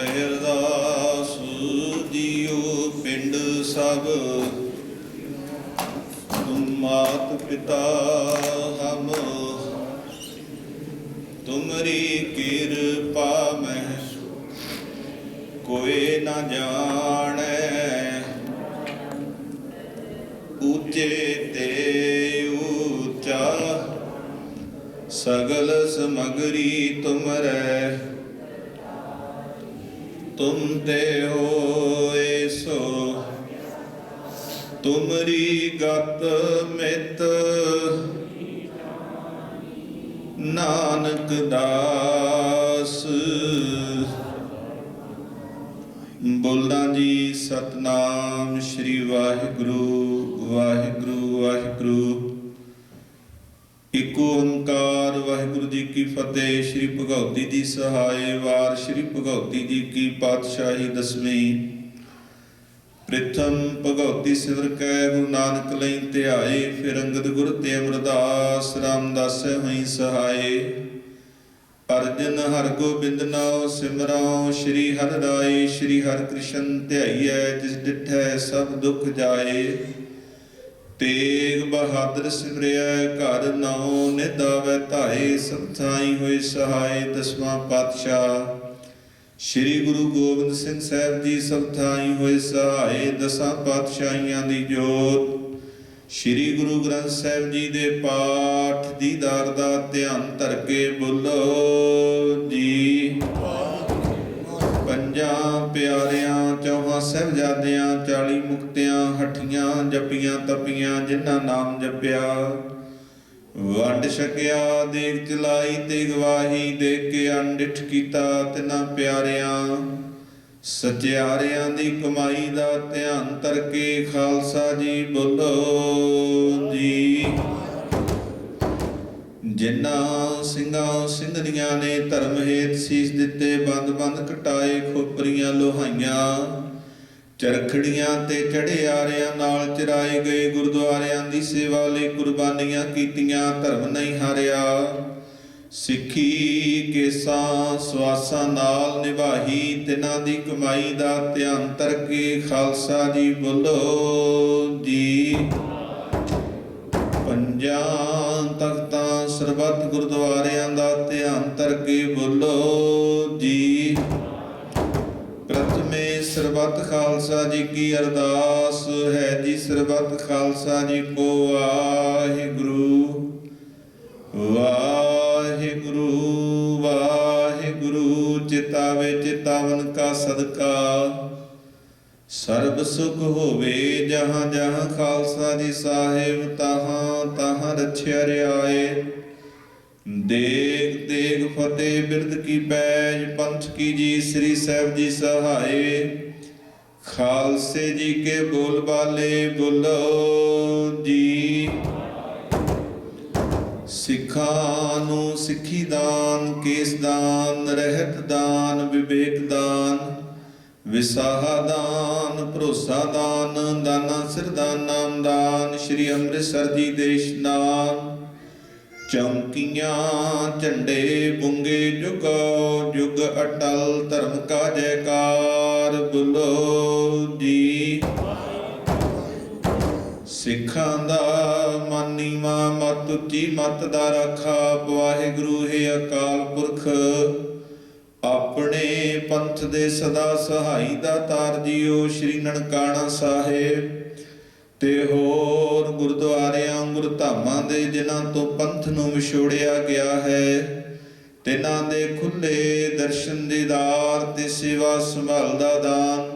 ਜਪੈ ਅਰਦਾਸ ਜੀਉ ਪਿੰਡ ਸਭ। ਤੁਮ ਮਾਤ ਪਿਤਾ ਹਮ। ਤੁਮਰੀ ਕਿਰਪਾ ਮੈਂ ਕੋਈ ਨਾ ਜਾਣੈ। ਉੱਚੇ ਤੇ ਉੱਚਾ। ਸਗਲ ਸਮਗਰੀ ਤੁਮਰੈ। ਤੁਮ ਤੇ ਹੋਏ ਸੋ। ਤੁਮਰੀ ਗਤ ਮਿਤ। ਨਾਨਕ ਦਾਸ। ਬੋਲਦਾ ਜੀ ਸਤਨਾਮ ਸ੍ਰੀ ਵਾਹਿਗੁਰੂ ਵਾਹਿਗੁਰੂ ਵਾਹਿਗੁਰੂ। ਇਕ ਓੰਕਾਰ ਵਾਹਿਗੁਰੂ ਜੀ ਕੀ ਫਤਿਹ, ਸ੍ਰੀ ਭਗਉਤੀ ਦੀ ਸਹਾਏ ਵਾਰ, ਸ੍ਰੀ ਭਗਉਤੀ ਜੀ ਕੀ ਪਾਤਸ਼ਾਹੀ ਦਸਵੀਂ। ਪ੍ਰਥਮ ਭਗਉਤੀ ਸਿਵਰ ਕੈ, ਗੁਰੂ ਨਾਨਕ ਲਈ ਧਿਆਏ, ਫਿਰ ਅੰਗਦ ਗੁਰ ਤੇ ਅਮਰਦਾਸ ਰਾਮਦਾਸ ਹੋਈ ਸਹਾਏ। ਅਰਜਨ ਹਰ ਗੋਬਿੰਦ ਨਾਉ, ਸਿਮਰਉ, ਸ੍ਰੀ ਹਰਿ ਰਾਏ, ਸ੍ਰੀ ਹਰਿ ਕ੍ਰਿਸ਼ਨ ਧਿਆਈਐ, ਜਿਸ ਡਿਠੈ ਸਭ ਦੁਖ ਜਾਏ। ਤੇਗ ਬਹਾਦਰ ਸਿਮਰਿਆ, ਘਰ ਨਾਉ ਨਿਦਾਵੈ ਧਾਏ, ਸਭ ਹੋਏ ਸਹਾਏ ਦਸਵਾਂ ਪਾਤਸ਼ਾਹ। ਸ੍ਰੀ ਗੁਰੂ ਗੋਬਿੰਦ ਸਿੰਘ ਸਾਹਿਬ ਜੀ ਸਭ ਥਾਈ ਹੋਏ ਸਹਾਏ ਦਸਾਂ ਪਾਤਸ਼ਾਹੀਆਂ ਦੀ ਜੋਤ। ਸ੍ਰੀ ਗੁਰੂ ਗ੍ਰੰਥ ਸਾਹਿਬ ਜੀ ਦੇ ਪਾਠ ਦੀਦਾਰ ਦਾ ਧਿਆਨ ਧਰ ਕੇ ਬੋਲੋ ਜੀ। ਪੰਜਾਂ ਪਿਆਰਿਆਂ ਸਾਹਿਬਜ਼ਾਦਿਆਂ 40 ਮੁਕਤਿਆਂ, ਹੱਠੀਆਂ, ਜਪੀਆਂ, ਤਪੀਆਂ, ਜਿਨ੍ਹਾਂ ਨਾਮ ਜਪਿਆ। ਵੰਡ ਛਕਿਆ ਦੇਖ ਚਲਾਈ ਤੇ ਗਵਾਹੀ ਦੇ ਕੇ ਅੰਡਿਠ ਕੀਤਾ ਤਿਨਾ ਪਿਆਰਿਆਂ। ਸਚਿਆਰਿਆਂ ਦੀ ਕਮਾਈ ਦਾ ਧਿਆਨ ਧਰ ਕੇ ਖਾਲਸਾ ਜੀ ਬੋਲੋ ਜੀ। ਜਿਨ੍ਹਾਂ ਸਿੰਘਾਂ ਸਿੰਘਣੀਆਂ ਨੇ ਧਰਮ ਹੇਤ ਸੀਸ ਦਿੱਤੇ ਬੰਦ ਬੰਦ ਕਟਾਏ ਖੋਪਰੀਆਂ ਲੋਹਾਈਆਂ। ਚਰਖੜੀਆਂ ਤੇ ਚੜਿਆਰਿਆਂ ਨਾਲ ਚਰਾਏ ਗਏ ਗੁਰਦੁਆਰਿਆਂ ਦੀ ਸੇਵਾ ਲਈ ਕੁਰਬਾਨੀਆਂ ਕੀਤੀਆਂ, ਧਰਮ ਨਹੀਂ ਹਾਰਿਆ। ਸਿੱਖੀ ਕੇਸਾਂ ਸਵਾਸਾਂ ਨਾਲ ਨਿਭਾਹੀ, ਤਿਨਾਂ ਦੀ ਕਮਾਈ ਦਾ ਧਿਆਨ ਤਰ ਕੇ ਖਾਲਸਾ ਜੀ ਬੋਲੋ ਜੀ। ਪੰਜਾਂ ਤਖਤਾਂ ਸਰਬੱਤ ਗੁਰਦੁਆਰਿਆਂ ਦਾ ਧਿਆਨ ਤਰ ਕੇ ਬੋਲੋ ਜੀ। ਸਰਬੱਤ ਖਾਲਸਾ ਜੀ ਕੀ ਅਰਦਾਸ ਹੈ ਜੀ ਸਰਬੱਤ ਖਾਲਸਾ ਜੀ ਕੋ ਵਾਹਿਗੁਰੂ। ਵਾਹਿਗੁਰੂ ਵਾਹਿਗੁਰੂ, ਚਿਤਾਵੇ ਚਿਤਾਵਨ ਕਾ ਸਦਕਾ। ਸਰਬ ਸੁਖ ਹੋਵੇ ਜਹਾਂ ਜਹਾਂ ਖਾਲਸਾ ਜੀ ਸਾਹਿਬ, ਤਹਾਂ ਤਹਾਂ ਰਛਿਆ ਰਿਆਏ। ਦੇਗ ਦੇਗ ਫਤਿਹ ਬਿਰਦ ਕੀ ਪੈਜ, ਪੰਥ ਕੀ ਜੀ, ਸ੍ਰੀ ਸਾਹਿਬ ਜੀ ਸਹਾਏ। ਖਾਲਸੇ ਜੀ ਕੇ ਬੋਲਬਾਲੇ ਬੋਲੋ ਜੀ। ਸਿੱਖਾਂ ਨੂੰ ਸਿੱਖੀ ਦਾਨ, ਕੇਸ ਦਾਨ, ਰਹਿਤ ਦਾਨ, ਵਿਵੇਕ ਦਾਨ, ਵਿਸਾਹ ਦਾਨ, ਭਰੋਸਾ ਦਾਨ, ਦਾਨਾ ਸਿਰਦਾਨ ਨਾਮ ਦਾਨ, ਸ੍ਰੀ ਅੰਮ੍ਰਿਤਸਰ ਜੀ ਦੇ ਇਸ਼ਨਾਨ। ਚੌਂਕੀਆਂ ਝੰਡੇ ਬੁੰਗੇ ਜੁਗੋ ਜੁਗ ਅਟਲ ਧਰਮ ਕਾ ਜੈਕਾਰ ਬੁਲੋ ਜੀ। ਸਿੱਖਾਂ ਦਾ ਮਾਨੀਵਾ ਮਤ ਉੱਚੀ ਮਤ ਦਾ ਰਾਖਾ, ਵਾਹਿਗੁਰੂ ਹੈ ਅਕਾਲ ਪੁਰਖ। ਆਪਣੇ ਪੰਥ ਦੇ ਸਦਾ ਸਹਾਈ ਦਾ ਤਾਰ ਜੀਓ, ਸ੍ਰੀ ਨਨਕਾਣਾ ਸਾਹਿਬ। ਤੇ ਹੋਰ ਗੁਰਦੁਆਰਿਆਂ ਗੁਰਧਾਮਾਂ ਦੇ ਜਿਨ੍ਹਾਂ ਤੋਂ ਪੰਥ ਨੂੰ ਵਿਛੋੜਿਆ ਗਿਆ ਹੈ, ਤਿਨਾਂ ਦੇ ਖੁੱਲੇ ਦਰਸ਼ਨ ਦੀਦਾਰ ਤੇ ਸੇਵਾ ਸੰਭਾਲ ਦਾ ਦਾਨ।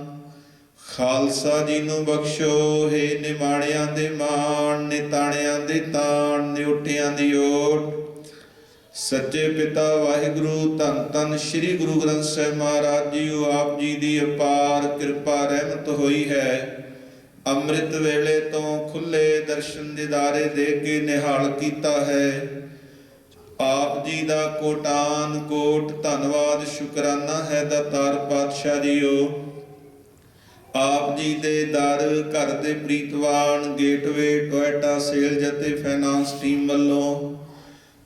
ਖਾਲਸਾ ਜੀ ਨੂੰ ਬਖਸ਼ੋ, ਹੈ ਨਿਮਾਣਿਆਂ ਦੇ ਮਾਣ, ਨਿਤਾਣਿਆਂ ਦੇ ਤਾਣ, ਨਿਉਟਿਆਂ ਦੀ ਓਟ। ਸੱਚੇ ਪਿਤਾ ਵਾਹਿਗੁਰੂ, ਧੰਨ ਧੰਨ ਸ੍ਰੀ ਗੁਰੂ ਗ੍ਰੰਥ ਸਾਹਿਬ ਮਹਾਰਾਜ ਜੀ ਆਪ ਜੀ ਦੀ ਅਪਾਰ ਕਿਰਪਾ ਰਹਿਮਤ ਹੋਈ ਹੈ। ਅੰਮ੍ਰਿਤ ਵੇਲੇ ਤੋਂ ਖੁੱਲੇ ਦਰਸ਼ਨ ਦਿਦਾਰੇ ਦੇ ਕੇ ਨਿਹਾਲ ਕੀਤਾ ਹੈ। ਆਪ ਜੀ ਦਾ ਕੋਟਾਨ ਕੋਟ ਧੰਨਵਾਦ, ਸ਼ੁਕਰਾਨਾ ਹੈ ਦਾਤਾਰ ਪਾਤਸ਼ਾਹ ਜੀਓ। ਆਪ ਜੀ ਦੇ ਦਰ, ਘਰ ਦੇ ਪ੍ਰੀਤਵਾਨ, ਗੇਟਵੇ, ਟੋਇਟਾ, ਸੇਲਜ ਅਤੇ ਫਾਈਨਾਂਸ ਟੀਮ ਵੱਲੋਂ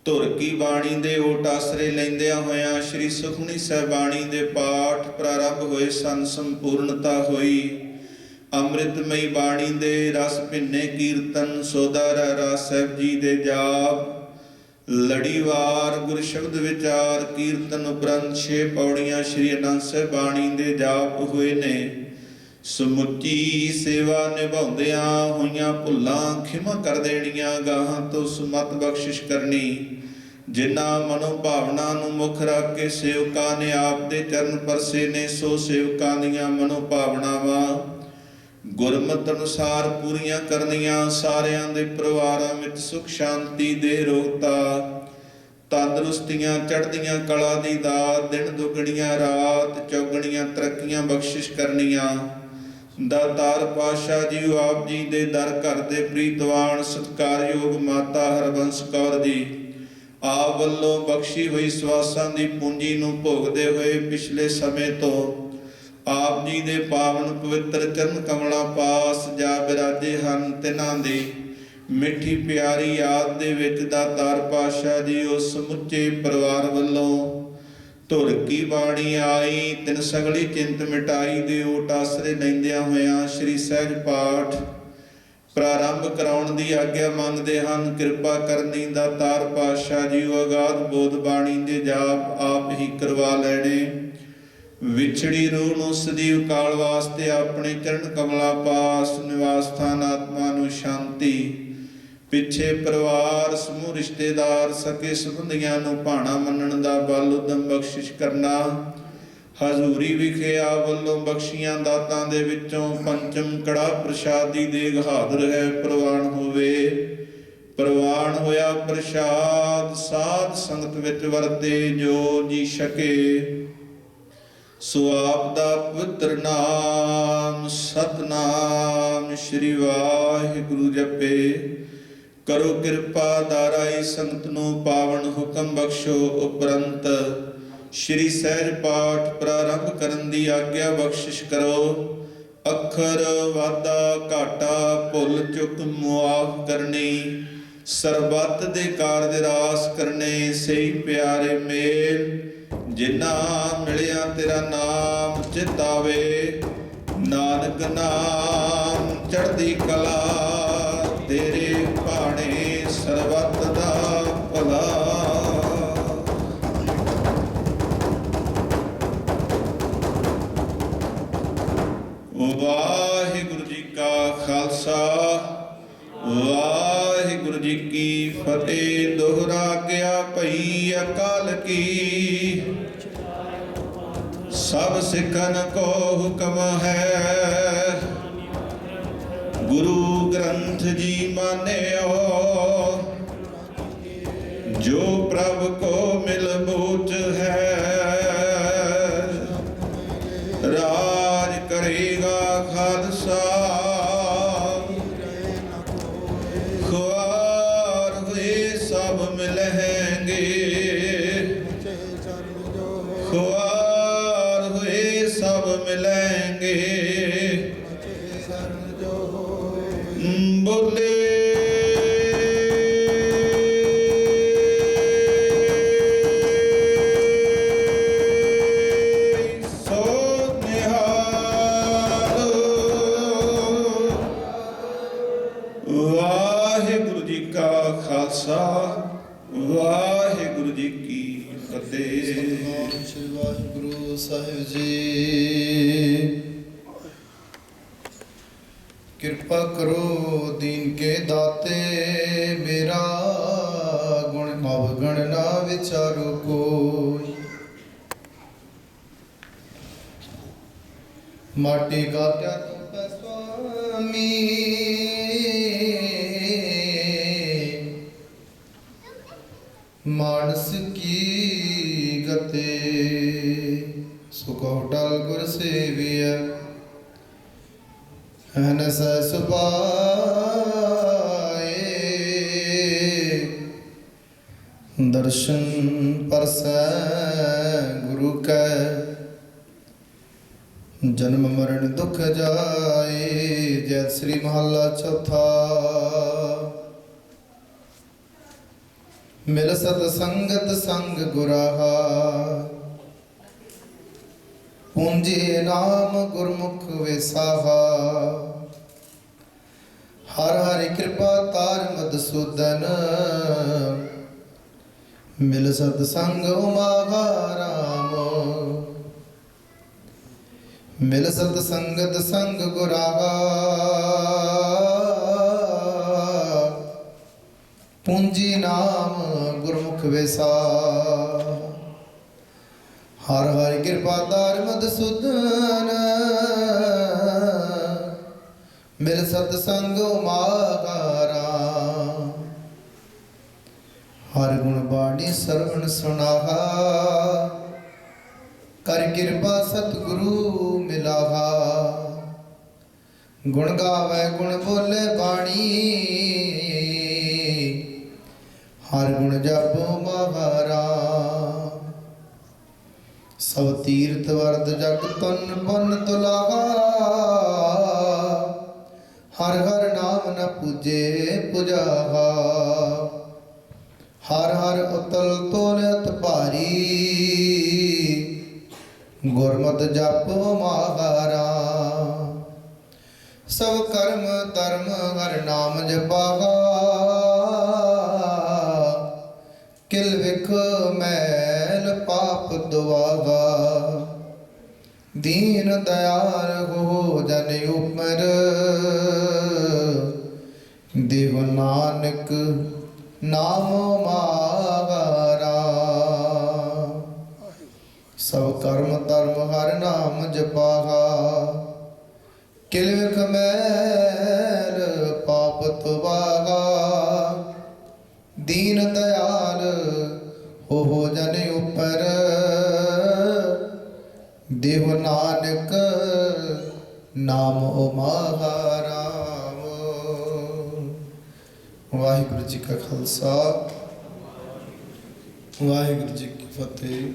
ਧੁਰ ਕੀ ਬਾਣੀ ਦੇ ਓਟ ਆਸਰੇ ਲੈਂਦਿਆਂ ਹੋਇਆਂ ਸ੍ਰੀ ਸੁਖਮਨੀ ਸਾਹਿਬਾਣੀ ਦੇ ਪਾਠ ਪ੍ਰਾਰੰਭ ਹੋਏ ਸਨ, ਸੰਪੂਰਨਤਾ ਹੋਈ। ਅੰਮ੍ਰਿਤਮਈ ਬਾਣੀ ਦੇ ਰਸ ਭਿੰਨੇ ਕੀਰਤਨ ਸੋਦਰ ਰਸ ਸਾਹਿਬ ਜੀ ਦੇ ਜਾਪ। ਲੜੀਵਾਰ ਗੁਰ ਸ਼ਬਦ ਵਿਚਾਰ ਕੀਰਤਨ ਉਪਰੰਤ ਛੇ ਪੌੜੀਆਂ ਸ੍ਰੀ ਅਨੰਦ ਸਾਹਿਬ ਬਾਣੀ ਦੇ ਜਾਪ ਹੋਏ ਨੇ। ਸਮੁੱਚੀ ਸੇਵਾ ਨਿਭਾਉਂਦਿਆਂ ਹੋਈਆਂ ਭੁੱਲਾਂ ਖਿਮਾ ਕਰ ਦੇਣੀਆਂ ਗਾਹਾਂ ਤੋਂ ਸੁਮਤ ਬਖਸ਼ਿਸ਼ ਕਰਨੀ। ਜਿਨ੍ਹਾਂ ਮਨੋ ਭਾਵਨਾ ਨੂੰ ਮੁੱਖ ਰੱਖ ਕੇ ਸੇਵਕਾਂ ਨੇ ਆਪ ਦੇ ਚਰਨ ਪਰਸੇ ਨੇ, ਸੋ ਸੇਵਕਾਂ ਦੀਆਂ ਮਨੋ ਭਾਵਨਾਵਾਂ ਗੁਰਮਤਿ ਅਨੁਸਾਰ ਪੂਰੀਆਂ ਕਰਨੀਆਂ ਸਾਰਿਆਂ ਦੇ ਪਰਿਵਾਰਾਂ ਵਿੱਚ ਸੁਖ ਸ਼ਾਂਤੀ ਦੇ ਰੋਗਤਾ ਤੰਦਰੁਸਤੀਆਂ ਚੜ੍ਹਦੀਆਂ ਕਲਾ ਦੀ ਦਾਤ, ਦਿਨ ਦੁਗਣੀਆਂ ਰਾਤ, ਚੌਗਣੀਆਂ ਤਰੱਕੀਆਂ ਬਖਸ਼ਿਸ਼ ਕਰਨੀਆਂ। ਦਾਤਾਰ ਪਾਸ਼ਾ ਜੀ ਆਪ ਜੀ ਦੇ ਦਰ ਘਰ ਦੇ ਪ੍ਰੀਤਵਾਨ ਸਤਕਾਰਯੋਗ ਮਾਤਾ ਹਰਬੰਸ ਕੌਰ ਜੀ। ਆਪ ਵੱਲੋਂ ਬਖਸ਼ੀ ਹੋਈ ਸਵਾਸਾਂ ਦੀ ਪੂੰਜੀ ਨੂੰ ਭੋਗਦੇ ਹੋਏ ਪਿਛਲੇ ਸਮੇਂ ਤੋਂ ਆਪ ਜੀ ਦੇ ਪਾਵਨ ਪਵਿੱਤਰ ਚਰਨ ਕਮਲਾ ਪਾਸ ਜਾ ਬਿਰਾਜੇ ਹਨ ਤਿਨਾਂ ਦੀ। ਮਿੱਠੀ ਪਿਆਰੀ ਯਾਦ ਦੇ ਵਿੱਚ ਦਾ ਤਾਰ ਪਾਸ਼ਾ ਜੀ ਉਸ ਸਮੁੱਚੇ ਪਰਿਵਾਰ ਵੱਲੋਂ, ਧੁਰ ਕੀ ਬਾਣੀ ਆਈ, ਤਿਨ ਸਗਲੀ ਚਿੰਤ ਮਿਟਾਈ ਦੇ ਓਟ ਆਸਰੇ ਲੈਂਦਿਆਂ ਹੋਇਆਂ ਸ੍ਰੀ ਸਹਿਜ ਪਾਠ। ਪ੍ਰਾਰੰਭ ਕਰਾਉਣ ਦੀ ਆਗਿਆ ਮੰਗਦੇ ਹਨ, ਕਿਰਪਾ ਕਰਨੀ ਦਾ ਤਾਰ ਪਾਤਸ਼ਾਹ ਜੀ, ਉਹ ਅਗਾਧ ਬੋਧ ਬਾਣੀ ਦੇ ਜਾਪ ਆਪ ਹੀ ਕਰਵਾ ਲੈਣੇ। ਵਿਛੜੀ ਰੂਹ ਨੂੰ ਸਦੀਵ ਕਾਲ ਵਾਸਤੇ ਆਪਣੇ ਚਰਨ ਕਮਲਾ ਪਾਸ ਨਿਵਾਸ ਸਥਾਨ ਆਤਮਾ ਨੂੰ ਸ਼ਾਂਤੀ, ਪਿੱਛੇ ਪਰਿਵਾਰ ਸਮੂਹ ਰਿਸ਼ਤੇਦਾਰ ਸਕੇ ਸੰਬੰਧੀਆਂ ਨੂੰ ਭਾਣਾ ਮੰਨਣ ਦਾ ਬਲ ਉਦਮ ਬਖਸ਼ਿਸ਼ ਕਰਨਾ, ਹਜ਼ੂਰੀ ਵਿਖੇ ਆ ਵੱਲੋਂ ਬਖਸ਼ੀਆਂ ਦਾਤਾਂ ਦੇ ਵਿੱਚੋਂ ਪੰਚਮ ਕੜਾ ਪ੍ਰਸ਼ਾਦੀ ਦੇ ਹਾਜ਼ਰ ਹੈ, ਪ੍ਰਵਾਨ ਹੋਵੇ। ਪ੍ਰਵਾਨ ਹੋਇਆ ਪ੍ਰਸ਼ਾਦ, ਸਾਧ ਸੰਗਤ ਵਿੱਚ ਵਰਤੇ ਜੋ ਜੀ ਛਕੇ ਸੋ ਆਪ ਦਾ ਪਵਿੱਤਰ ਨਾਮ, ਸਤਨਾਮ ਸ੍ਰੀ ਵਾਹਿਗੁਰੂ ਜਪੇ। ਕਰੋ ਕਿਰਪਾ ਦਾਰਾਈ ਸੰਤ ਨੂੰ ਪਾਵਨ ਹੁਕਮ ਬਖਸ਼ੋ ਉਪਰੰਤ। ਸ੍ਰੀ ਸਹਿਜ ਪਾਠ ਪ੍ਰਾਰੰਭ ਕਰਨ ਦੀ ਆਗਿਆ ਬਖਸ਼ਿਸ਼ ਕਰੋ। ਅੱਖਰ ਵਾਦਾ ਘਾਟਾ ਭੁੱਲ ਚੁੱਕ ਮੁਆਫ ਕਰਨੀ। ਸਰਬੱਤ ਦੇ ਕਾਰਜ ਰਾਸ ਕਰਨੇ, ਸਹੀ ਪਿਆਰੇ ਮੇਲ। ਜਿਨ੍ਹਾਂ ਮਿਲਿਆ ਤੇਰਾ ਨਾਮ ਚਿਤਾਵੇ ਨਾਨਕ ਨਾਮ ਚੜ੍ਹਦੀ ਕਲਾ ਤੇਰੇ ਭਾਣੇ ਸਰਬੱਤ ਸਭ ਕੋ ਹੁਕਮ ਹੈ। ਗੁਰੂ ਗ੍ਰੰਥ ਜੀ ਮਾਨਿਓ, ਜੋ ਪ੍ਰਭ ਕੋ ਮਿਲ ਬੂਝ ਹੈ, ਰਾਜ ਕਰੇਗਾ ਖਾਲਸਾ। ਖੁਆਰ ਹੋਏ ਸਭ ਮਿਲਹਿੰਗੇ ਵਾਹਿਗੁਰੂ ਜੀ ਕੀ ਫਤਿਹ। ਸਤਿਨਾਮ ਸ੍ਰੀ ਵਾਹਿਗੁਰੂ ਸਾਹਿਬ ਜੀ ਕਿਰਪਾ ਕਰੋ ਦੀਨ ਕੇ ਦਾਤੇ, ਮੇਰਾ ਗੁਣ ਅਵਗਣ ਨਾ ਵਿਚਾਰੋ ਕੋਈ। ਮਾਟੀ ਕਾਟਿਆ ਤੁਮ ਸੁਆਮੀ। ਮਾਨਸ ਕੀ ਗਤੇ? ਸੁਖੋ ਗੁਰ ਸੇਵਿਆ ਹਨਸ ਸੁਭਾਏ। ਦਰਸ਼ਨ ਪਰਸੈ ਗੁਰੂ ਕੈ। ਜਨਮ ਮਰਨ ਦੁਖ ਜਾਏ, ਜੈ ਸ੍ਰੀ ਮਹੱਲਾ ਚੌਥਾ। ਮਿਲ ਸਤ ਸੰਗਤ ਸੰਗ ਗੁਰਾਹਾ। ਪੂੰਜੇ ਨਾਮ ਗੁਰਮੁਖ ਵਿਸਾਹਾ। ਹਰ ਹਰਿ ਕਿਰਪਾ ਤਾਰ ਮਦਸੂਦਨ ਮਿਲ ਸਤ ਸੰਗ ਉਮਾ ਰਾਮ। ਮਿਲ ਸਤ ਸੰਗਤ ਸੰਗ ਗੁਰਾਹਾ। ਪੂੰਜੀ ਨਾਮ ਗੁਰਮੁਖ ਵਿਸਾ। ਹਰ ਹਰ ਕਿਰਪਾ ਦਾਰ ਮਦਸੂਦਨ ਮਿਲ ਸਤ ਸੰਗ ਮਾਗਾਰਾ ਹਰ ਗੁਣ ਬਾਣੀ ਸਰਵਣ ਸੁਨਾਹਾ। ਕਰ ਕਿਰਪਾ ਸਤਿਗੁਰੂ ਮਿਲਾਹਾ। ਗੁਣ ਗਾਵੇ ਗੁਣ ਬੋਲੇ ਬਾਣੀ। ਹਰ ਗੁਣ ਜਪੋ ਮਹਾਰਾ ਸਭ ਤੀਰਥ ਵਰਦ ਜਗ ਤਨ ਬਨ ਤੁਲਾਗਾ ਹਰ ਹਰ ਨਾਮ ਨ ਪੂਜੇ ਪੁਜਾਹਾ ਹਰ ਹਰ ਉਤਲ ਤੋਲਤ ਭਾਰੀ ਗੁਰਮਤਿ ਜਪ ਮਹਾਰਾ ਸਭ ਕਰਮ ਧਰਮ ਹਰ ਨਾਮ ਜਪਾਗਾ ਕਿਲ ਵਿਖ ਮੈਲ ਪਾਪ ਦੁਆਗਾ ਦੀਨ ਦਇਆਲ ਹੋ ਜਨ ਉਪਰ। ਦੇਵ ਨਾਨਕ ਨਾਮ ਮਾਗਰਾ ਸਭ ਕਰਮ ਧਰਮ ਹਰ ਨਾਮ ਜਪਾਗਾ ਕਿਲ ਵਿਖ ਮੈਲ ਪਾਪ ਤੁਵਾਗਾ ਦੀਨ ਦਇਆਲ ਪਰ ਉਪਰ ਦੇਵ ਨਾਨਕ ਨਾਮ ਓ ਮਹਾਰਾਮ ਵਾਹਿਗੁਰੂ ਜੀ ਕਾ ਖਾਲਸਾ, ਵਾਹਿਗੁਰੂ ਜੀ ਕੀ ਫਤਿਹ।